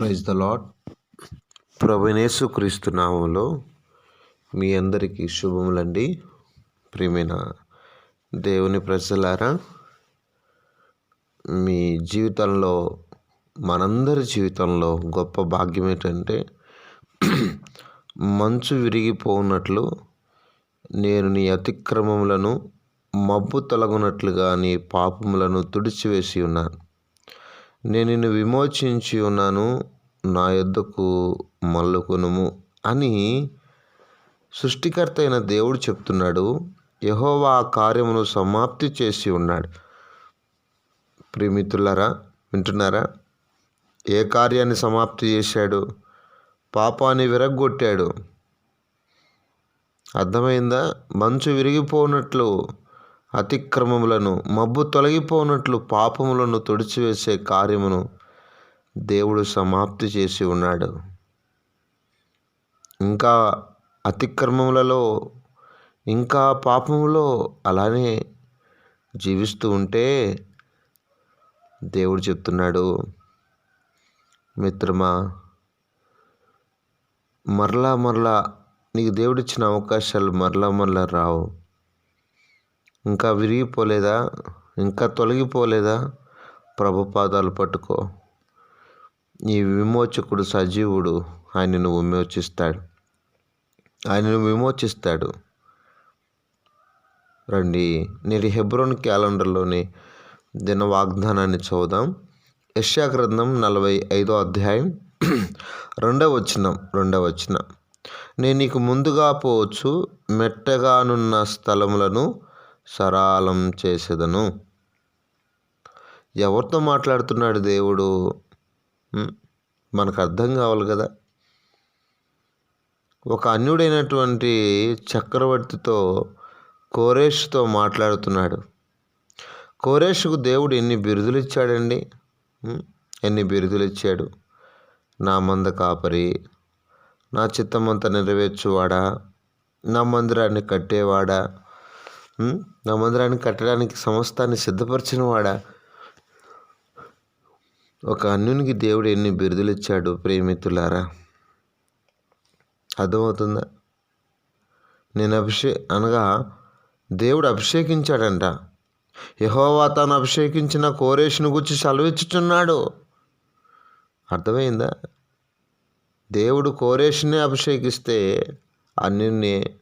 Praise the lord ప్రభునేసు క్రీస్తు నామంలో మీ అందరికీ శుభములండి. ప్రియమైన దేవుని ప్రజలారా మీ జీవితంలో మనందరి జీవితంలో గొప్ప భాగ్యం ఏంటంటే మంచు విరిగిపోనట్లు నేను నీ అతిక్రమములను మబ్బు తొలగునట్లుగా నీ పాపములను తుడిచివేసి ఉన్నాను. నేను నిన్ను విమోచించి ఉన్నాను నా యొద్దకు మల్లుకొనుము అని సృష్టికర్త అయిన దేవుడు చెప్తున్నాడు. యహోవా ఆ కార్యమును సమాప్తి చేసి ఉన్నాడు. ప్రియమిత్రులారా వింటున్నారా? ఏ కార్యాన్ని సమాప్తి చేశాడు? పాపాన్ని విరగ్గొట్టాడు. అర్థమైందా? మంచు విరిగిపోనట్లు అతిక్రమములను మబ్బు తొలగిపోనట్లు పాపములను తుడిచివేసే కార్యమును దేవుడు సమాప్తి చేసి ఉన్నాడు. ఇంకా అతిక్రమములలో ఇంకా పాపములో అలానే జీవిస్తూ ఉంటే దేవుడు చెప్తున్నాడు మిత్రమా మరలా మరలా నీకు దేవుడిచ్చిన అవకాశాలు మరలా మరలా రావు. ఇంకా విరిగిపోలేదా? ఇంకా తొలగిపోలేదా? ప్రభు పాదాలు పట్టుకో. ఈ విమోచకుడు సజీవుడు. ఆయనను విమోచిస్తాడు. ఆయనను విమోచిస్తాడు. రండి నేటి హెబ్రోన్ క్యాలెండర్లోని దిన వాగ్దానాన్ని చూద్దాం. యశా గ్రంథం నలభై ఐదో అధ్యాయం. రెండవ వచనం రెండవ వచనం. నేను నీకు ముందుగా పోవచ్చు మెట్టగానున్న స్థలములను సరాలం చేసేదను. ఎవరితో మాట్లాడుతున్నాడు దేవుడు? మనకు అర్థం కావాలి కదా. ఒక అన్యుడైనటువంటి చక్రవర్తితో కోరేష్తో మాట్లాడుతున్నాడు. కోరేష్కు దేవుడు ఎన్ని బిరుదులు ఇచ్చాడండి ఎన్ని బిరుదులు ఇచ్చాడు నా మంద కాపరి నా చిత్తమంతా నెరవేర్చువాడా? నా మందిరాన్ని కట్టేవాడా? నా మందిరాన్ని కట్టడానికి సమస్తాన్ని సిద్ధపరిచిన వాడా ఒక అన్యునికి దేవుడు ఎన్ని బిరుదులు ఇచ్చాడు ప్రేమితులారా? అర్థమవుతుందా? నేను అభిషే అనగా దేవుడు అభిషేకించాడంట. యహోవా తాను అభిషేకించిన కోరేషును గుర్చి సెలవిచ్చుచున్నాడు. అర్థమైందా? దేవుడు కోరేషుని అభిషేకిస్తే అన్యుడిని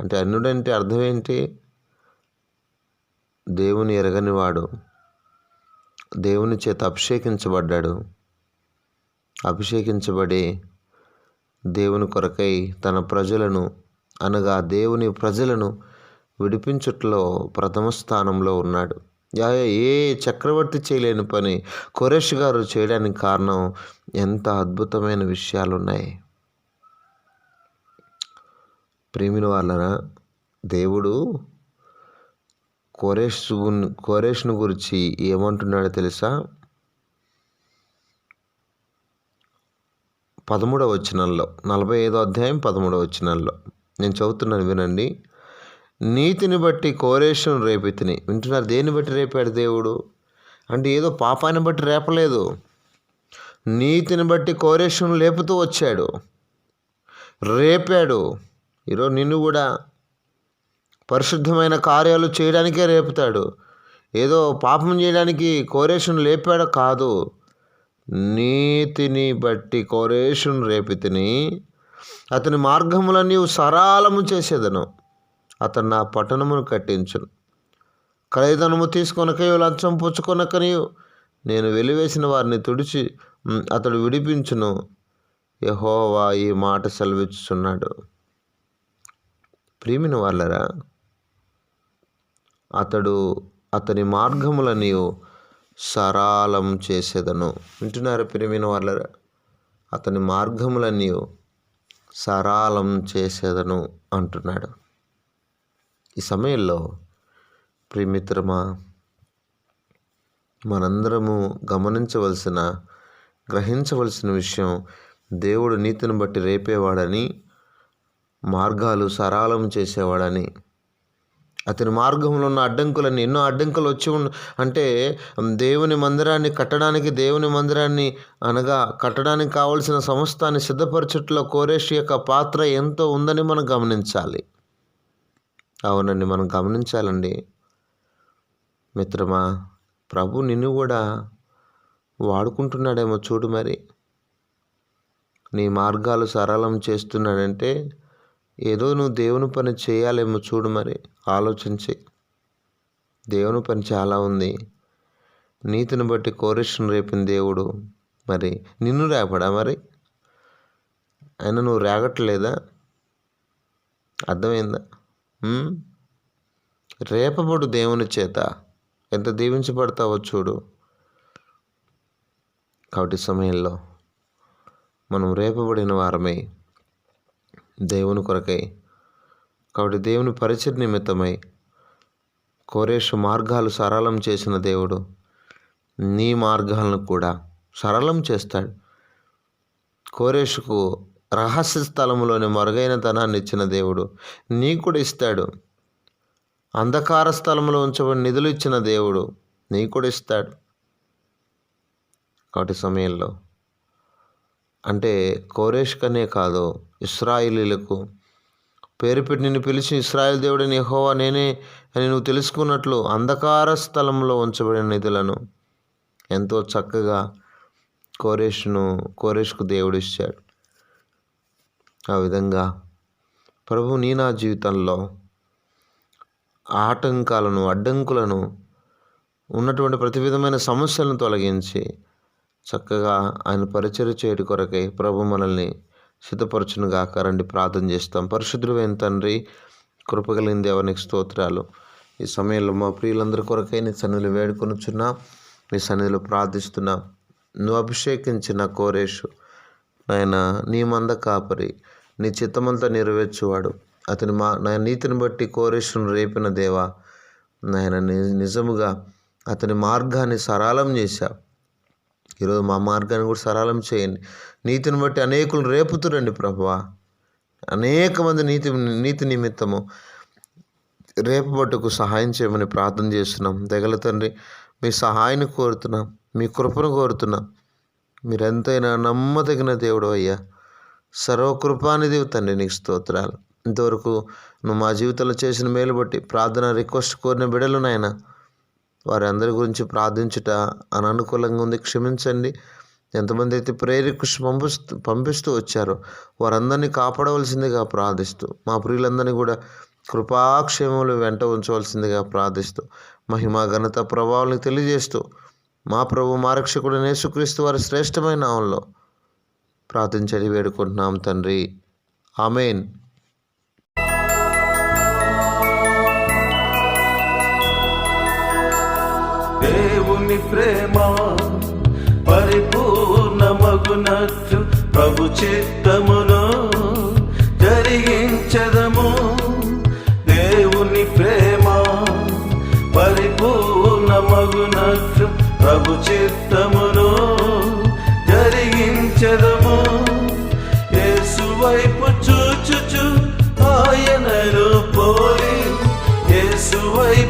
అంటే అన్యుడంటే అర్థం ఏంటి దేవుని ఎరగనివాడు దేవుని చేత అభిషేకించబడ్డాడు. అభిషేకించబడి దేవుని కొరకై తన ప్రజలను అనగా దేవుని ప్రజలను విడిపించుట్లో ప్రథమ స్థానంలో ఉన్నాడు. ఏ చక్రవర్తి చేయలేని పని కొరేష్ గారు చేయడానికి కారణం ఎంత అద్భుతమైన విషయాలు ఉన్నాయి ప్రేమిని వాళ్ళన? దేవుడు కోరేష్ కోరేష్ను గురించి ఏమంటున్నాడో తెలుసా? పదమూడవ వచనంలో నలభై ఐదో అధ్యాయం పదమూడవ వచనంలో. నేను చదువుతున్నాను వినండి. నీతిని బట్టి కోరేషును రేపితిని. వింటున్నారు? దేన్ని బట్టి రేపాడు దేవుడు? అంటే ఏదో పాపాన్ని బట్టి రేపలేదు. నీతిని బట్టి కోరేషును లేపుతూ వచ్చాడు. రేపాడు. ఈరోజు నిన్ను కూడా పరిశుద్ధమైన కార్యాలు చేయడానికే రేపుతాడు ఏదో పాపం చేయడానికి కోరేషును లేపాడు కాదు. నీతిని బట్టి కోరేషును రేపితిని. అతని మార్గములన్నీ సరాలము చేసేదను. అతను నా పట్టణమును కట్టించును. క్రయధనము తీసుకొనకయో లంచం పుచ్చుకొనకనియో నేను వెలివేసిన వారిని తుడిచి అతడు విడిపించును. యహోవా ఈ మాట సెలవిచ్చుచున్నాడు. ప్రియమిన వాళ్ళరా అతడు అతని మార్గములని సరాలం చేసేదను. వింటున్నారు ప్రియమైన వాళ్ళ అతని మార్గములన్నీ సరాలం చేసేదను అంటున్నాడు. ఈ సమయంలో ప్రియమిత్రమా మనందరము గమనించవలసిన గ్రహించవలసిన విషయం దేవుడు నీతిని బట్టి రేపేవాడని మార్గాలు సరాలం చేసేవాడని అతని మార్గంలో ఉన్న అడ్డంకులన్నీ ఎన్నో అడ్డంకులు వచ్చి ఉండ అంటే దేవుని మందిరాన్ని కట్టడానికి దేవుని మందిరాన్ని అనగా కట్టడానికి కావలసిన సమస్తాన్ని సిద్ధపరచుట్లో కోరేష్ యొక్క పాత్ర ఎంతో ఉందని మనం గమనించాలి. అవునండి మనం గమనించాలండి. మిత్రమా ప్రభు నిన్ను కూడా వాడుకుంటున్నాడేమో చూడు మరి. నీ మార్గాలు సరళం చేస్తున్నాడంటే ఏదో నువ్వు దేవుని పని చేయాలేమో చూడు మరి ఆలోచించి. దేవుని పని చాలా ఉంది. నీతిని బట్టి కోరేషన్ రేపిన దేవుడు మరి. నిన్ను రేపడా మరి? ఆయన నువ్వు రేగట్లేదా? అర్థమైందా? రేపబడు దేవుని చేత. ఎంత దీవించబడతావో చూడు. కాబట్టి సమయంలో మనం రేపబడిన వారమే. దేవుని కొరకై. కాబట్టి దేవుని పరిచయ నిమిత్తమై కోరేషు మార్గాలు సరళం చేసిన దేవుడు నీ మార్గాలను కూడా సరళం చేస్తాడు. కోరేషుకు రహస్య స్థలంలోని మరుగైన ధనాన్ని ఇచ్చిన దేవుడు నీకు కూడా ఇస్తాడు. అంధకార స్థలంలో ఉంచబడిన నిధులు ఇచ్చిన దేవుడు నీకు కూడా ఇస్తాడు. కాబట్టి సమయంలో అంటే కోరేష్కనే కాదు ఇస్రాయిలీలకు. పేరు పెట్టి నిన్ను పిలిచి ఇస్రాయిల్ దేవుడని యెహోవా నేనే అని నువ్వు తెలుసుకున్నట్లు అంధకార స్థలంలో ఉంచబడిన నిధులను ఎంతో చక్కగా కోరేష్ను కోరేష్కు దేవుడు ఇచ్చాడు. ఆ విధంగా ప్రభు నీ నా జీవితంలో ఆటంకాలను అడ్డంకులను ఉన్నటువంటి ప్రతి విధమైన సమస్యలను తొలగించి చక్కగా ఆయన పరిచయం చేయటి కొరకై ప్రభు మనల్ని సిద్ధపరచును రండి ప్రార్థన చేస్తాం. పరిశుద్ధులైన తండ్రి కృపగలిగిన దేవునికి స్తోత్రాలు. ఈ సమయంలో మా ప్రియులందరి కొరకై నీ సన్నిధిలో వేడుకొనుచున్నా మీ సన్నిధిలో ప్రార్థిస్తున్నా నువ్వు అభిషేకించిన కోరేషు నాయన నీ మంద కాపరి నీ చిత్తమంతా నెరవేర్చువాడు. అతని మా నా నీతిని బట్టి కోరేషును రేపిన దేవా నాయన ని- నిజముగా అతని మార్గాన్ని సరళం చేశావు ఈరోజు మా మార్గాన్ని కూడా సరళం చేయండి. నీతిని బట్టి అనేకులు రేపుతురండి ప్రభువా. అనేక మంది నీతి నీతి నిమిత్తము రేపబట్టుకు సహాయం చేయమని ప్రార్థన చేస్తున్నాం. దగల తండ్రి మీ సహాయాన్ని కోరుతున్నాం మీ కృపను కోరుతున్నాం. మీరెంతైనా నమ్మదగిన దేవుడు అయ్యా. సర్వకృపానిది తండ్రి నీకు స్తోత్రాలు. ఇంతవరకు నువ్వు మా జీవితంలో చేసిన మేలు బట్టి ప్రార్థన రిక్వెస్ట్ కోరిన బిడలు నాయన వారి అందరి గురించి ప్రార్థించుట అననుకూలంగా ఉంది. క్షమించండి. ఎంతమంది అయితే ప్రేయర్ పంపిస్తూ పంపిస్తూ వచ్చారో వారందరినీ కాపాడవలసిందిగా ప్రార్థిస్తూ మా ప్రియులందరినీ కూడా కృపాక్షేమములు వెంట ఉంచవలసిందిగా ప్రార్థిస్తూ మహిమ ఘనత ప్రభావాలను తెలియజేస్తూ మా ప్రభు మారక్షకుడు నేసుక్రీస్తు వారి శ్రేష్టమైన నామంలో ప్రార్థించని వేడుకుంటున్నాం తండ్రి. ఆమెన్. దేవుని ప్రేమ పరిపూర్ణమగునట్లు ప్రభు చిత్తమును జరిగించదము. దేవుని ప్రేమ పరిపూర్ణమగునట్లు ప్రభు చిత్తమును జరిగించదము. యేసు వైపు చూచుచు ఆయనను పోలి యేసు వైపు